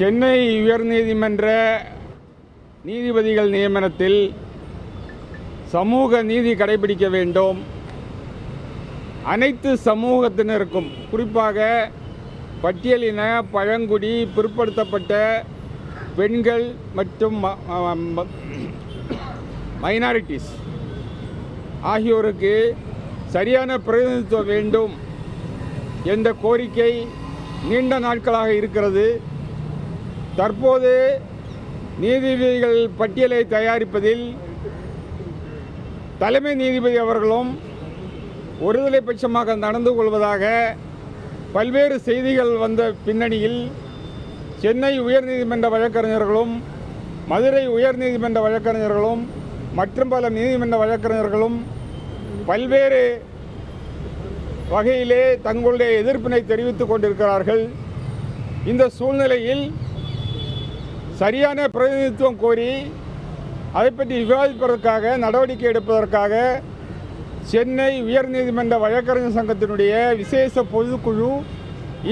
சென்னை உயர்நீதிமன்ற நீதிபதிகள் நியமனத்தில் சமூக நீதி கடைபிடிக்க வேண்டும். அனைத்து சமூகத்தினருக்கும் குறிப்பாக பட்டியலின பழங்குடி பிற்படுத்தப்பட்ட பெண்கள் மற்றும் மைனாரிட்டிஸ் ஆகியோருக்கு சரியான பிரதிநிதித்துவம் வேண்டும் என்ற கோரிக்கை நீண்ட நாட்களாக இருக்கிறது. தற்போது நீதிபதிகள் பட்டியலை தயாரிப்பதில் தலைமை நீதிபதி அவர்களும் ஒருதலை பட்சமாக நடந்து கொள்வதாக பல்வேறு செய்திகள் வந்த பின்னணியில் சென்னை உயர்நீதிமன்ற வழக்கறிஞர்களும் மதுரை உயர்நீதிமன்ற வழக்கறிஞர்களும் மற்றும் பல நீதிமன்ற வழக்கறிஞர்களும் பல்வேறு வகையிலே தங்களுடைய எதிர்ப்பினை தெரிவித்துக் கொண்டிருக்கிறார்கள். இந்த சூழ்நிலையில் சரியான பிரதிநிதித்துவம் கோரி அதை பற்றி விவாதிப்பதற்காக நடவடிக்கை எடுப்பதற்காக சென்னை உயர்நீதிமன்ற வழக்கறிஞர் சங்கத்தினுடைய விசேஷ பொதுக்குழு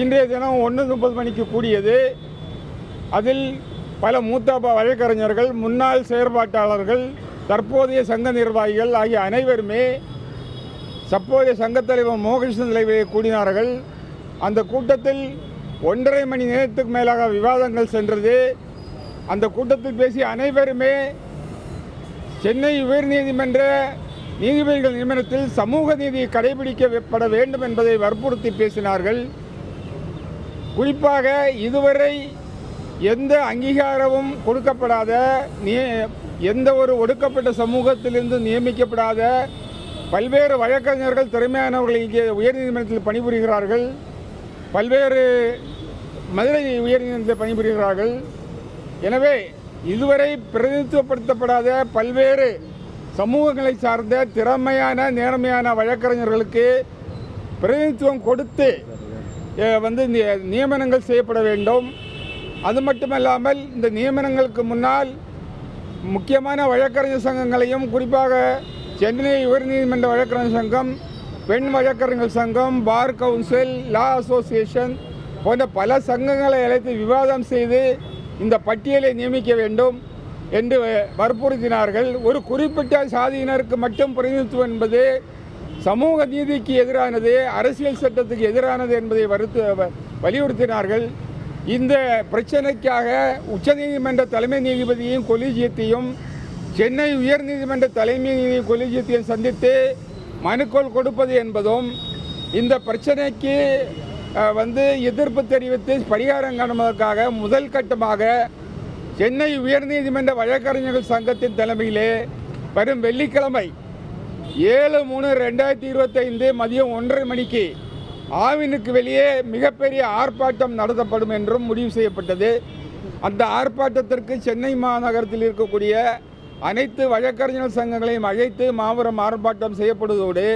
இன்றைய தினம் ஒன்று முப்பது மணிக்கு கூடியது. அதில் பல மூத்த வழக்கறிஞர்கள் முன்னாள் செயற்பாட்டாளர்கள் தற்போதைய சங்க நிர்வாகிகள் ஆகிய அனைவருமே தற்போதைய சங்கத்தலைவர் மோககிருஷ்ணன் தலைவரை கூடினார்கள். அந்த கூட்டத்தில் ஒன்றரை மணி நேரத்துக்கு மேலாக விவாதங்கள் சென்றது. அந்த கூட்டத்தில் பேசிய அனைவருமே சென்னை உயர்நீதிமன்ற நீதிபதிகள் நியமனத்தில் சமூக நீதி கடைபிடிக்கப்பட வேண்டும் என்பதை வற்புறுத்தி பேசினார்கள். குறிப்பாக இதுவரை எந்த அங்கீகாரமும் கொடுக்கப்படாத நிய- எந்த ஒரு ஒடுக்கப்பட்ட சமூகத்திலிருந்து நியமிக்கப்படாத பல்வேறு வழக்கறிஞர்கள் திறமையானவர்கள் இங்கே உயர்நீதிமன்றத்தில் பணிபுரிகிறார்கள். பல்வேறு மதுரை உயர்நீதிமன்றத்தில் பணிபுரிகிறார்கள். எனவே இதுவரை பிரதிநிதித்துவப்படுத்தப்படாத பல்வேறு சமூகங்களை சார்ந்த திறமையான நேர்மையான வழக்கறிஞர்களுக்கு பிரதிநிதித்துவம் கொடுத்து வந்து இந்த நியமனங்கள் செய்யப்பட வேண்டும். அது மட்டுமல்லாமல் இந்த நியமனங்களுக்கு முன்னால் முக்கியமான வழக்கறிஞர் சங்கங்களையும் குறிப்பாக சென்னை உயர்நீதிமன்ற வழக்கறிஞர் சங்கம் பெண் வழக்கறிஞர் சங்கம் பார் கவுன்சில் லா அசோசியேஷன் போன்ற பல சங்கங்களை அழைத்து விவாதம் செய்து இந்த பட்டியலை நியமிக்க வேண்டும் என்று வற்புறுத்தினார்கள். ஒரு குறிப்பிட்ட சாதியினருக்கு மட்டும் பிரதிநிதித்துவம் என்பது சமூக நீதிக்கு எதிரானது அரசியல் சட்டத்துக்கு எதிரானது என்பதை வறுத்து வ- வலியுறுத்தினார்கள். இந்த பிரச்சனைக்காக உச்சநீதிமன்ற தலைமை நீதிபதியையும் கொலிஜியத்தையும் சென்னை உயர்நீதிமன்ற தலைமை நீதி கொலிஜியத்தையும் சந்தித்து மனுக்கோள் கொடுப்பது என்பதும் இந்த பிரச்சனைக்கு வந்து எதிர்ப்பு தெரிவித்து பரிகாரம் காணுவதற்காக முதல் கட்டமாக சென்னை உயர்நீதிமன்ற வழக்கறிஞர்கள் சங்கத்தின் தலைமையிலே வரும் வெள்ளிக்கிழமை ஏழு மூணு ரெண்டாயிரத்தி இருபத்தைந்து மதியம் ஒன்றரை மணிக்கு ஆவினுக்கு வெளியே மிகப்பெரிய ஆர்ப்பாட்டம் நடத்தப்படும் என்றும் முடிவு செய்யப்பட்டது. அந்த ஆர்ப்பாட்டத்திற்கு சென்னை மாநகரத்தில் இருக்கக்கூடிய அனைத்து வழக்கறிஞர் சங்கங்களையும் அழைத்து மாபெரும் ஆர்ப்பாட்டம் செய்யப்படுவதோடு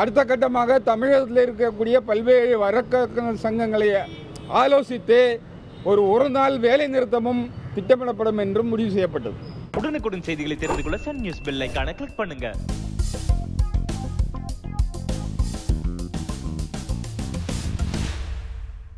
அடுத்த கட்டமாக தமிழகத்தில் இருக்கக்கூடிய பல்வேறு வழக்க சங்கங்களை ஆலோசித்து ஒரு ஒரு நாள் வேலை நிறுத்தமும் திட்டமிடப்படும் என்றும் முடிவு செய்யப்பட்டது. உடனுக்குடன் செய்திகளை தெரிந்து கொள்ள சன் நியூஸ் பெல் ஐகானை கிளிக் பண்ணுங்க.